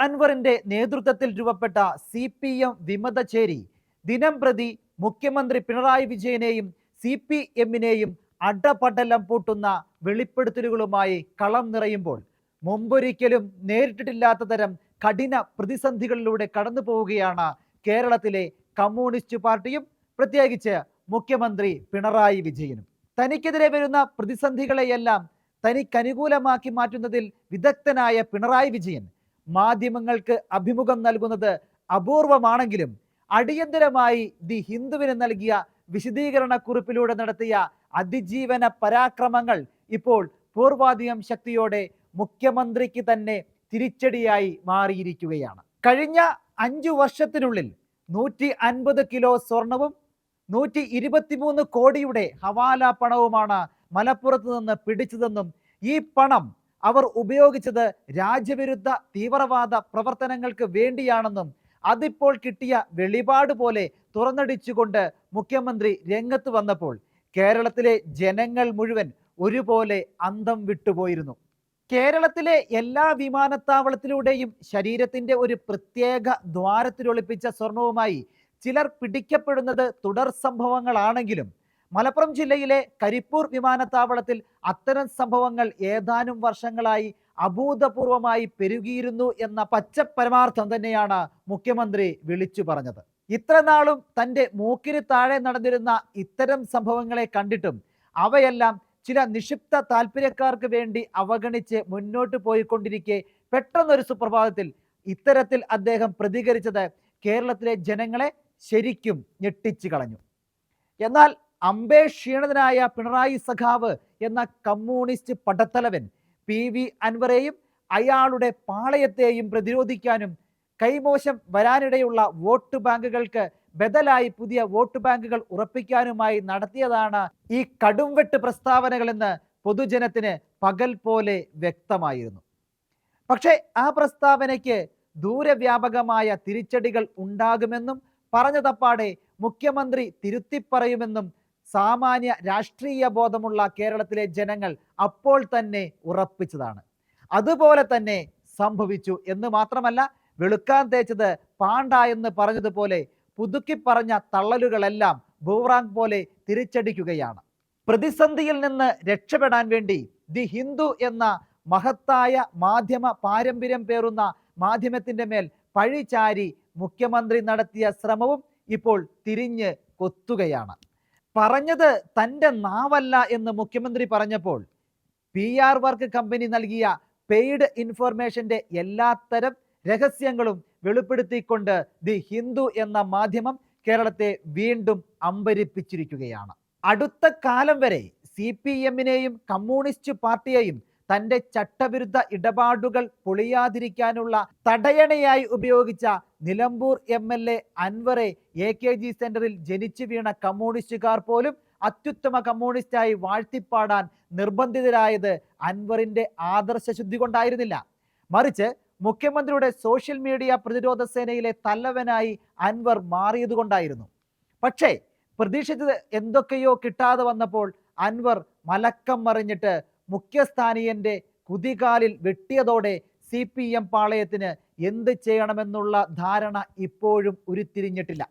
അൻവറിന്റെ നേതൃത്വത്തിൽ രൂപപ്പെട്ട സി പി എം വിമതചേരി ദിനം പ്രതി മുഖ്യമന്ത്രി പിണറായി വിജയനെയും സി പി എമ്മിനെയും അടപടലം പൂട്ടുന്ന വെളിപ്പെടുത്തലുകളുമായി കളം നിറയുമ്പോൾ മുമ്പൊരിക്കലും നേരിട്ടിട്ടില്ലാത്ത തരം കഠിന പ്രതിസന്ധികളിലൂടെ കടന്നു പോവുകയാണ് കേരളത്തിലെ കമ്മ്യൂണിസ്റ്റ് പാർട്ടിയും പ്രത്യേകിച്ച് മുഖ്യമന്ത്രി പിണറായി വിജയനും. തനിക്കെതിരെ വരുന്ന പ്രതിസന്ധികളെയെല്ലാം തനിക്കനുകൂലമാക്കി മാറ്റുന്നതിൽ വിദഗ്ധനായ പിണറായി വിജയൻ മാധ്യമങ്ങൾക്ക് അഭിമുഖം നൽകുന്നത് അപൂർവമാണെങ്കിലും അടിയന്തരമായി ദി ഹിന്ദുവിന് നൽകിയ വിശദീകരണ കുറിപ്പിലൂടെ നടത്തിയ അതിജീവന പരാക്രമങ്ങൾ ഇപ്പോൾ പൂർവാധികം ശക്തിയോടെ മുഖ്യമന്ത്രിക്ക് തന്നെ തിരിച്ചടിയായി മാറിയിരിക്കുകയാണ്. കഴിഞ്ഞ അഞ്ചു വർഷത്തിനുള്ളിൽ നൂറ്റി അൻപത് കിലോ സ്വർണവും നൂറ്റി ഇരുപത്തിമൂന്ന് കോടിയുടെ ഹവാല പണവുമാണ് മലപ്പുറത്ത് നിന്ന് പിടിച്ചതെന്നും ഈ പണം അവർ ഉപയോഗിച്ചത് രാജ്യവിരുദ്ധ തീവ്രവാദ പ്രവർത്തനങ്ങൾക്ക് വേണ്ടിയാണെന്നും അതിപ്പോൾ കിട്ടിയ വെളിപാട് പോലെ തുറന്നടിച്ചുകൊണ്ട് മുഖ്യമന്ത്രി രംഗത്ത് വന്നപ്പോൾ കേരളത്തിലെ ജനങ്ങൾ മുഴുവൻ ഒരുപോലെ അന്തം വിട്ടുപോയിരുന്നു. കേരളത്തിലെ എല്ലാ വിമാനത്താവളത്തിലൂടെയും ശരീരത്തിന്റെ ഒരു പ്രത്യേക ദ്വാരത്തിലൊളിപ്പിച്ച സ്വർണവുമായി ചിലർ പിടിക്കപ്പെടുന്നത് തുടർ സംഭവങ്ങളാണെങ്കിലും മലപ്പുറം ജില്ലയിലെ കരിപ്പൂർ വിമാനത്താവളത്തിൽ അത്തരം സംഭവങ്ങൾ ഏതാനും വർഷങ്ങളായി അഭൂതപൂർവമായി പെരുകിയിരുന്നു എന്ന പച്ച പരമാർത്ഥം തന്നെയാണ് മുഖ്യമന്ത്രി വിളിച്ചു പറഞ്ഞത്. ഇത്ര നാളും തന്റെ മൂക്കിന് താഴെ നടന്നിരുന്ന ഇത്തരം സംഭവങ്ങളെ കണ്ടിട്ടും അവയെല്ലാം ചില നിക്ഷിപ്ത താല്പര്യക്കാർക്ക് വേണ്ടി അവഗണിച്ച് മുന്നോട്ട് പോയിക്കൊണ്ടിരിക്കെ പെട്ടെന്നൊരു സുപ്രഭാതത്തിൽ ഇത്തരത്തിൽ അദ്ദേഹം പ്രതികരിച്ചത് കേരളത്തിലെ ജനങ്ങളെ ശരിക്കും ഞെട്ടിച്ചു കളഞ്ഞു. എന്നാൽ അമ്പേ ക്ഷീണിതനായ പിണറായി സഖാവ് എന്ന കമ്മ്യൂണിസ്റ്റ് പടത്തലവൻ പി വി അൻവറെയും അയാളുടെ പാളയത്തെയും പ്രതിരോധിക്കാനും കൈമോശം വരാനിടയുള്ള വോട്ട് ബാങ്കുകൾക്ക് ബദലായി പുതിയ വോട്ട് ബാങ്കുകൾ ഉറപ്പിക്കാനുമായി നടത്തിയതാണ് ഈ കടുംവെട്ട് പ്രസ്താവനകളെന്ന് പൊതുജനത്തിന് പകൽ പോലെ വ്യക്തമായിരുന്നു. പക്ഷേ ആ പ്രസ്താവനയ്ക്ക് ദൂരവ്യാപകമായ തിരിച്ചടികൾ ഉണ്ടാകുമെന്നും പറഞ്ഞു തപ്പാടെ മുഖ്യമന്ത്രി തിരുത്തിപ്പറയുമെന്നും സാമാന്യ രാഷ്ട്രീയ ബോധമുള്ള കേരളത്തിലെ ജനങ്ങൾ അപ്പോൾ തന്നെ ഉറപ്പിച്ചതാണ്. അതുപോലെ തന്നെ സംഭവിച്ചു എന്ന് മാത്രമല്ല വെളുക്കാൻ തേച്ചത് പാണ്ട എന്ന് പറഞ്ഞതുപോലെ പുതുക്കി പറഞ്ഞ തള്ളലുകളെല്ലാം ബൂറാങ് പോലെ തിരിച്ചടിക്കുകയാണ്. പ്രതിസന്ധിയിൽ നിന്ന് രക്ഷപ്പെടാൻ വേണ്ടി ദി ഹിന്ദു എന്ന മഹത്തായ മാധ്യമ പാരമ്പര്യം പേറുന്ന മാധ്യമത്തിന്റെ മേൽ പഴിചാരി മുഖ്യമന്ത്രി നടത്തിയ ശ്രമവും ഇപ്പോൾ തിരിഞ്ഞ് കൊത്തുകയാണ്. പറഞ്ഞത് തന്റെ നാവല്ല എന്ന് മുഖ്യമന്ത്രി പറഞ്ഞപ്പോൾ പി ആർ വർക്ക് കമ്പനി നൽകിയ പെയ്ഡ് ഇൻഫർമേഷന്റെ എല്ലാത്തരം രഹസ്യങ്ങളും വെളിപ്പെടുത്തിക്കൊണ്ട് ദി ഹിന്ദു എന്ന മാധ്യമം കേരളത്തെ വീണ്ടും അമ്പരിപ്പിച്ചിരിക്കുകയാണ്. അടുത്ത കാലം വരെ സി പി എമ്മിനെയും കമ്മ്യൂണിസ്റ്റ് പാർട്ടിയെയും തന്റെ ചട്ടവിരുദ്ധ ഇടപാടുകൾ പൊളിയാതിരിക്കാനുള്ള തടയണയായി ഉപയോഗിച്ച നിലമ്പൂർ എം എൽ എ അൻവറെ എ കെ ജി സെന്ററിൽ ജനിച്ചു വീണ കമ്മ്യൂണിസ്റ്റുകാർ പോലും അത്യുത്തമ കമ്മ്യൂണിസ്റ്റായി വാഴ്ത്തിപ്പാടാൻ നിർബന്ധിതരായത് അൻവറിന്റെ ആദർശ ശുദ്ധി കൊണ്ടായിരുന്നില്ല. മറിച്ച് മുഖ്യമന്ത്രിയുടെ സോഷ്യൽ മീഡിയ പ്രതിരോധ സേനയിലെ തലവനായി അൻവർ മാറിയതുകൊണ്ടായിരുന്നു. പക്ഷേ പ്രതീക്ഷിച്ചത് എന്തൊക്കെയോ കിട്ടാതെ വന്നപ്പോൾ അൻവർ മലക്കം മറിഞ്ഞിട്ട് മുഖ്യസ്ഥാനീയന്റെ കുതികാലിൽ വെട്ടിയതോടെ സി പി എം പാളയത്തിന് എന്ത് ചെയ്യണമെന്നുള്ള ധാരണ ഇപ്പോഴും ഉരുത്തിരിഞ്ഞിട്ടില്ല.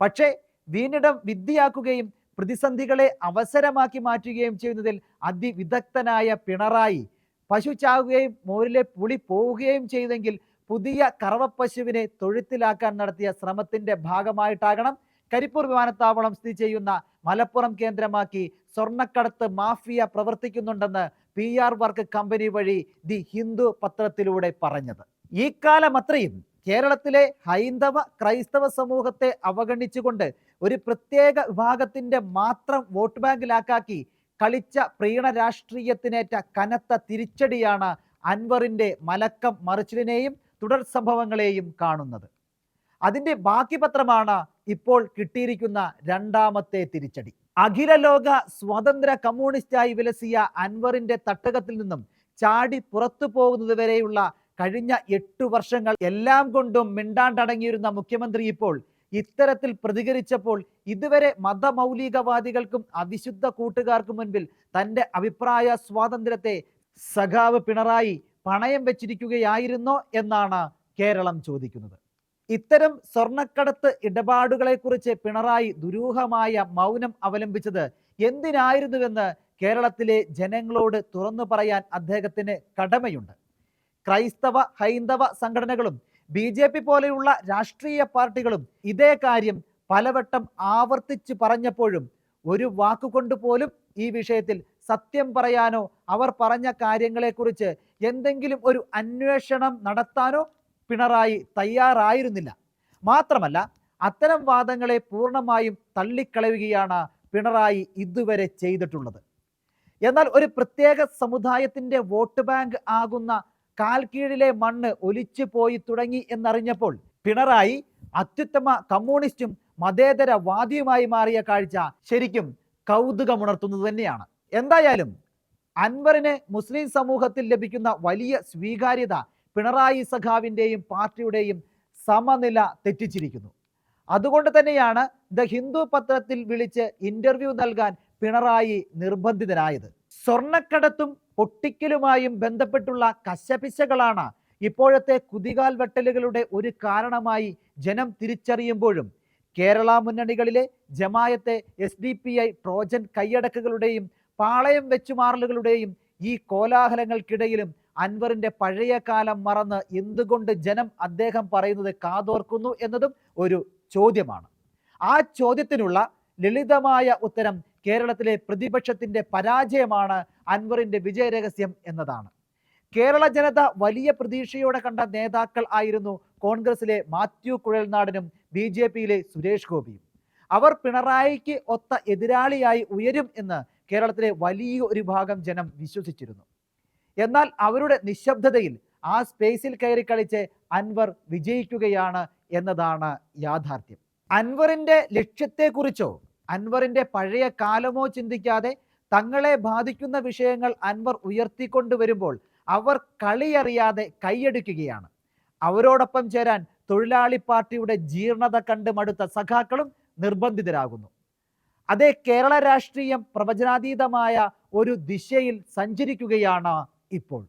പക്ഷേ വീണിടം വിദ്യയാക്കുകയും പ്രതിസന്ധികളെ അവസരമാക്കി മാറ്റുകയും ചെയ്യുന്നതിൽ അതിവിദഗ്ധനായ പിണറായി പശു ചാവുകയും മോരിലെ പുളി പോവുകയും ചെയ്തെങ്കിൽ പുതിയ കറവപ്പശുവിനെ തൊഴുത്തിലാക്കാൻ നടത്തിയ ശ്രമത്തിന്റെ ഭാഗമായിട്ടാകണം കരിപ്പൂർ വിമാനത്താവളം സ്ഥിതി ചെയ്യുന്ന മലപ്പുറം കേന്ദ്രമാക്കി സ്വർണക്കടത്ത് മാഫിയ പ്രവർത്തിക്കുന്നുണ്ടെന്ന് പി ആർ വർക്ക് കമ്പനി വഴി ദി ഹിന്ദു പത്രത്തിലൂടെ പറഞ്ഞത്. ഈ കാലമത്രയും കേരളത്തിലെ ഹൈന്ദവ ക്രൈസ്തവ സമൂഹത്തെ അവഗണിച്ചുകൊണ്ട് ഒരു പ്രത്യേക വിഭാഗത്തിന്റെ മാത്രം വോട്ട് ബാങ്കിലാക്കാക്കി കളിച്ച പ്രീണ രാഷ്ട്രീയത്തിനേറ്റ കനത്ത തിരിച്ചടിയാണ് അൻവറിന്റെ മലക്കം മറിച്ചിലിനെയും തുടർ സംഭവങ്ങളെയും കാണുന്നത്. അതിന്റെ ബാക്കി പത്രമാണ് ഇപ്പോൾ കിട്ടിയിരിക്കുന്ന രണ്ടാമത്തെ തിരിച്ചടി. അഖില ലോക സ്വതന്ത്ര കമ്മ്യൂണിസ്റ്റായി വിലസിയ അൻവറിന്റെ തട്ടകത്തിൽ നിന്നും ചാടി പുറത്തു പോകുന്നത് വരെയുള്ള കഴിഞ്ഞ എട്ടു വർഷങ്ങൾ എല്ലാം കൊണ്ടും മിണ്ടാണ്ടടങ്ങിയിരുന്ന മുഖ്യമന്ത്രി ഇപ്പോൾ ഇത്തരത്തിൽ പ്രതികരിച്ചപ്പോൾ ഇതുവരെ മതമൗലികവാദികൾക്കും അവിശുദ്ധ കൂട്ടുകാർക്കും മുൻപിൽ തന്റെ അഭിപ്രായ സ്വാതന്ത്ര്യത്തെ സഖാവ് പിണറായി പണയം വെച്ചിരിക്കുകയായിരുന്നോ എന്നാണ് കേരളം ചോദിക്കുന്നത്. ഇത്തരം സ്വർണക്കടത്ത് ഇടപാടുകളെ കുറിച്ച് പിണറായി ദുരൂഹമായ മൗനം അവലംബിച്ചത് എന്തിനായിരുന്നുവെന്ന് കേരളത്തിലെ ജനങ്ങളോട് തുറന്നു പറയാൻ അദ്ദേഹത്തിന് കടമയുണ്ട്. ക്രൈസ്തവ ഹൈന്ദവ സംഘടനകളും ബി ജെ പി പോലെയുള്ള രാഷ്ട്രീയ പാർട്ടികളും ഇതേ കാര്യം പലവട്ടം ആവർത്തിച്ചു പറഞ്ഞപ്പോഴും ഒരു വാക്കുകൊണ്ട് പോലും ഈ വിഷയത്തിൽ സത്യം പറയാനോ അവർ പറഞ്ഞ കാര്യങ്ങളെക്കുറിച്ച് എന്തെങ്കിലും ഒരു അന്വേഷണം നടത്താനോ പിണറായി തയ്യാറായിരുന്നില്ല. മാത്രമല്ല അത്തരം വാദങ്ങളെ പൂർണമായും തള്ളിക്കളയുകയാണ് പിണറായി ഇതുവരെ ചെയ്തിട്ടുള്ളത്. എന്നാൽ ഒരു പ്രത്യേക സമുദായത്തിന്റെ വോട്ട് ബാങ്ക് ആകുന്ന കാൽക്കീഴിലെ മണ്ണ് ഒലിച്ചു പോയി തുടങ്ങി എന്നറിഞ്ഞപ്പോൾ പിണറായി അത്യുത്തമ കമ്മ്യൂണിസ്റ്റും മതേതര വാദിയുമായി മാറിയ കാഴ്ച ശരിക്കും കൗതുകമുണർത്തുന്നത് തന്നെയാണ്. എന്തായാലും അൻവറിന് മുസ്ലിം സമൂഹത്തിൽ ലഭിക്കുന്ന വലിയ സ്വീകാര്യത പിണറായി സഖാവിന്റെയും പാർട്ടിയുടെയും സമനില തെറ്റിച്ചിരിക്കുന്നു. അതുകൊണ്ട് തന്നെയാണ് ദ ഹിന്ദു പത്രത്തിൽ വിളിച്ച് ഇന്റർവ്യൂ നൽകാൻ പിണറായി നിർബന്ധിതനായത്. സ്വർണക്കടത്തും പൊട്ടിക്കലുമായും ബന്ധപ്പെട്ടുള്ള കശപിശകളാണ് ഇപ്പോഴത്തെ കുതികാൽ വെട്ടലുകളുടെ ഒരു കാരണമായി ജനം തിരിച്ചറിയുമ്പോഴും കേരള മുന്നണികളിലെ Jamaat-e S D P I Trojan കൈയടക്കുകളുടെയും പാളയം വെച്ചുമാറലുകളുടെയും ഈ കോലാഹലങ്ങൾക്കിടയിലും അൻവറിന്റെ പഴയ കാലം മറന്ന് എന്തുകൊണ്ട് ജനം അദ്ദേഹം പറയുന്നത് കാതോർക്കുന്നു എന്നതും ഒരു ചോദ്യമാണ്. ആ ചോദ്യത്തിനുള്ള ലളിതമായ ഉത്തരം കേരളത്തിലെ പ്രതിപക്ഷത്തിന്റെ പരാജയമാണ് അൻവറിന്റെ വിജയരഹസ്യം എന്നതാണ്. കേരള ജനത വലിയ പ്രതീക്ഷയോടെ കണ്ട നേതാക്കൾ ആയിരുന്നു കോൺഗ്രസിലെ മാത്യു കുഴൽനാടനും ബി ജെ പിയിലെ സുരേഷ് ഗോപിയും. അവർ പിണറായിക്ക് ഒത്ത എതിരാളിയായി ഉയരും എന്ന് കേരളത്തിലെ വലിയ ഒരു ഭാഗം ജനം വിശ്വസിച്ചിരുന്നു. എന്നാൽ അവരുടെ നിശബ്ദതയിൽ ആ സ്പേസിൽ കയറി കളിച്ച് അൻവർ വിജയിക്കുകയാണ് എന്നതാണ് യാഥാർത്ഥ്യം. അൻവറിന്റെ ലക്ഷ്യത്തെക്കുറിച്ചോ അൻവറിന്റെ പഴയ കാലമോ ചിന്തിക്കാതെ തങ്ങളെ ബാധിക്കുന്ന വിഷയങ്ങൾ അൻവർ ഉയർത്തിക്കൊണ്ടുവരുമ്പോൾ അവർ കളിയറിയാതെ കൈയടിക്കുകയാണ്. അവരോടൊപ്പം ചേരാൻ തൊഴിലാളി പാർട്ടിയുടെ ജീർണത കണ്ട് മടുത്ത സഖാക്കളും നിർബന്ധിതരാകുന്നു. അതേ കേരള രാഷ്ട്രീയം പ്രവചനാതീതമായ ഒരു ദിശയിൽ സഞ്ചരിക്കുകയാണ് ഇപ്പോൾ.